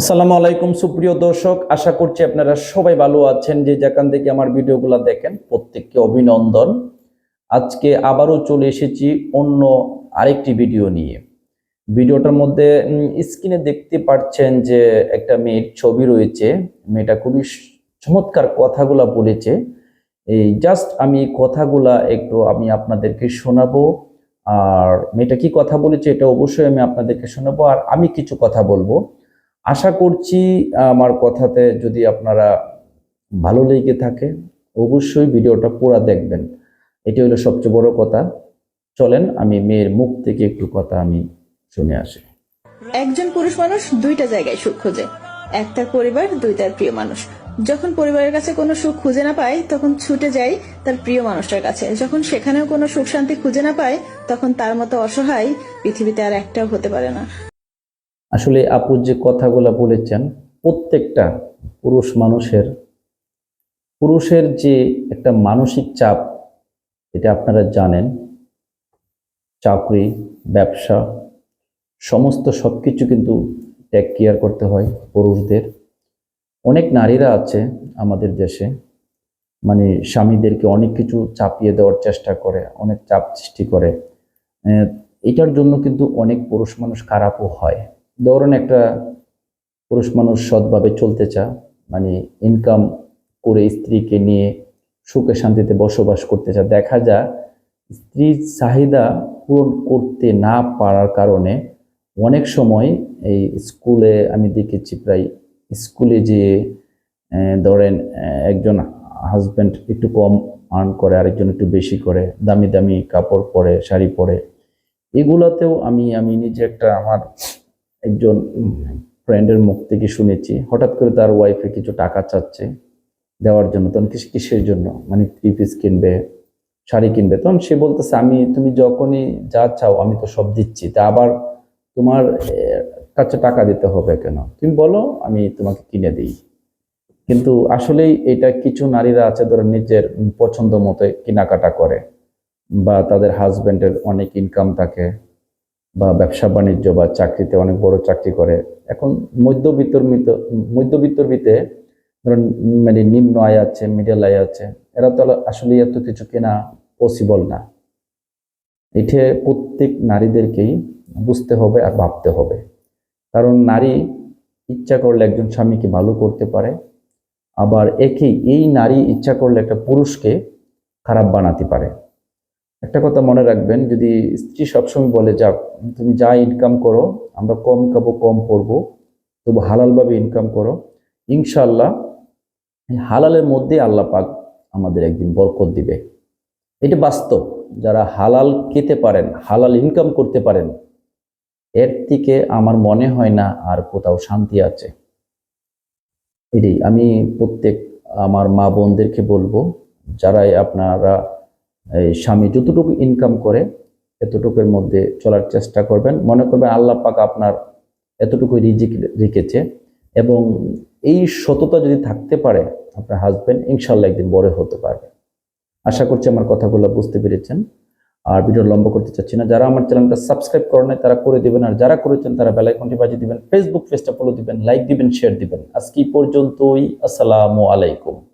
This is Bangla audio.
আসসালামু আলাইকুম, সুপ্রিয় দর্শক। আশা করছি আপনারা সবাই ভালো আছেন। যে যেখান থেকে আমার ভিডিওগুলো দেখেন, প্রত্যেককে অভিনন্দন। আজকে আবারও চলে এসেছি অন্য আরেকটি ভিডিও নিয়ে। ভিডিওটার মধ্যে স্ক্রিনে দেখতে পাচ্ছেন যে একটা মেয়ের ছবি রয়েছে। মেয়েটা খুবই চমৎকার কথাগুলা বলেছে। এই জাস্ট আমি কথাগুলা একটু আমি আপনাদেরকে শোনাবো। আর মেয়েটা কি কথা বলেছে, এটা অবশ্যই আমি আপনাদেরকে শোনাবো। আর আমি কিছু কথা বলব। আশা করছি আমার কথাতে যদি আপনারা ভালো লেগে থাকে, অবশ্যই ভিডিওটা পুরো দেখবেন। এটি হলো সবচেয়ে বড় কথা। চলেন, আমি মেয়ের মুখ থেকে একটু কথা আমি শুনে আসি। একজন পুরুষ মানুষ দুইটা জায়গায় সুখ খোঁজে। এক তার পরিবার দুই তার প্রিয় মানুষ। যখন পরিবারের কাছে কোনো সুখ খুঁজে না পায়, তখন ছুটে যায় তার প্রিয় মানুষটার কাছে। যখন সেখানেও কোনো সুখ শান্তি খুঁজে না পায়, তখন তার মতো অসহায় পৃথিবীতে আর একটাও হতে পারে না। আসলে আপু যে কথাগুলো বলেছেন, প্রত্যেকটা পুরুষ মানুষের, পুরুষের যে একটা মানসিক চাপ, এটা আপনারা জানেন। চাকরি, ব্যবসা, সমস্ত সব কিছু কিন্তু টেক কেয়ার করতে হয় পুরুষদের। অনেক নারীরা আছে আমাদের দেশে মানে স্বামীদেরকে অনেক কিছু চাপিয়ে দেওয়ার চেষ্টা করে, অনেক চাপ সৃষ্টি করে। এটার জন্য কিন্তু অনেক পুরুষ মানুষ খারাপও হয়। ধরুন একটা পুরুষ মানুষ সৎভাবে চলতে চা মানে ইনকাম করে স্ত্রীকে নিয়ে সুখে শান্তিতে বসবাস করতে চা দেখা যায় স্ত্রীর চাহিদা পূরণ করতে না পারার কারণে অনেক সময় এই স্কুলে আমি দেখেছি প্রায় স্কুলে যে ধরেন একজন হাজব্যান্ড একটু কম আর্ন করে, আরেকজন একটু বেশি করে, দামি দামি কাপড় পরে, শাড়ি পরে, এগুলাতেও আমি আমি নিজে একটা আমার একজন ফ্রেন্ডের মুখ থেকে শুনেছি, হঠাৎ করে তার ওয়াইফে কিছু টাকা চাচ্ছে দেওয়ার জন্য, তখন কিস, কিসের জন্য? মানে থ্রি পিস কিনবে, শাড়ি কিনবে। তখন সে বলতেছে, আমি, তুমি যখনই যা চাও আমি তো সব দিচ্ছি, তা আবার তোমার কাছে টাকা দিতে হবে কেন? তুমি বলো, আমি তোমাকে কিনে দিই। কিন্তু আসলেই এটা কিছু নারীরা আছে, ধরো নিজের পছন্দ মতো কেনাকাটা করে, বা তাদের হাজবেন্ডের অনেক ইনকাম থাকে। বা ব্যবসা বাণিজ্য বা চাকরিতে অনেক বড় চাকরি করে। এখন মধ্যবিত্তর ভিতরে ধরুন মানে নিম্ন আয় আছে মিডল আয় আছে, এরা তো আসলে এত কিছু কেনা পসিবল না। এটা প্রত্যেক নারীদেরকেই বুঝতে হবে আর ভাবতে হবে। কারণ নারী ইচ্ছা করলে একজন স্বামীকে ভালো করতে পারে, আবার একই, এই নারী ইচ্ছা করলে একটা পুরুষকে খারাপ বানাতে পারে। একটা কথা মনে রাখবেন, যদি স্ত্রী সবসময় বলে, যাক, তুমি যা ইনকাম করো, আমরা কম খাব, কম পড়ব, তবু হালালভাবে ইনকাম করো। ইনশাল্লাহ হালালের মধ্যে আল্লাহ পাক আমাদের একদিন বরকত দিবে। এটা বাস্তব। যারা হালাল খেতে পারেন, হালাল ইনকাম করতে পারেন, এর থেকে আমার মনে হয় না আর কোথাও শান্তি আছে। এটাই আমি প্রত্যেক আমার মা বোনদেরকে বলব, যারাই আপনারা এই স্বামী যতটুকু ইনকাম করে, এতটুকুর মধ্যে চলার চেষ্টা করবেন। মনে করবেন আল্লাহ পাক আপনার এতটুকু রিজিক রেখেছে এবং এই সততা যদি থাকতে পারে আপনার হাজবেন্ড ইনশাল্লাহ একদিন বড় হতে পারবে। আশা করছি আমার কথাগুলো বুঝতে পেরেছেন। আর ভিডিও লম্বা করতে চাচ্ছি না। যারা আমার চ্যানেলটা সাবস্ক্রাইব করেন নাই, তারা করে দিবেন। আর যারা করেছেন, তারা বেলাইকনটি বাজিয়ে দিবেন। ফেসবুক পেজটা ফলো দিবেন লাইক দিবেন শেয়ার দিবেন। আজকে পর্যন্তই। আসসালামু আলাইকুম।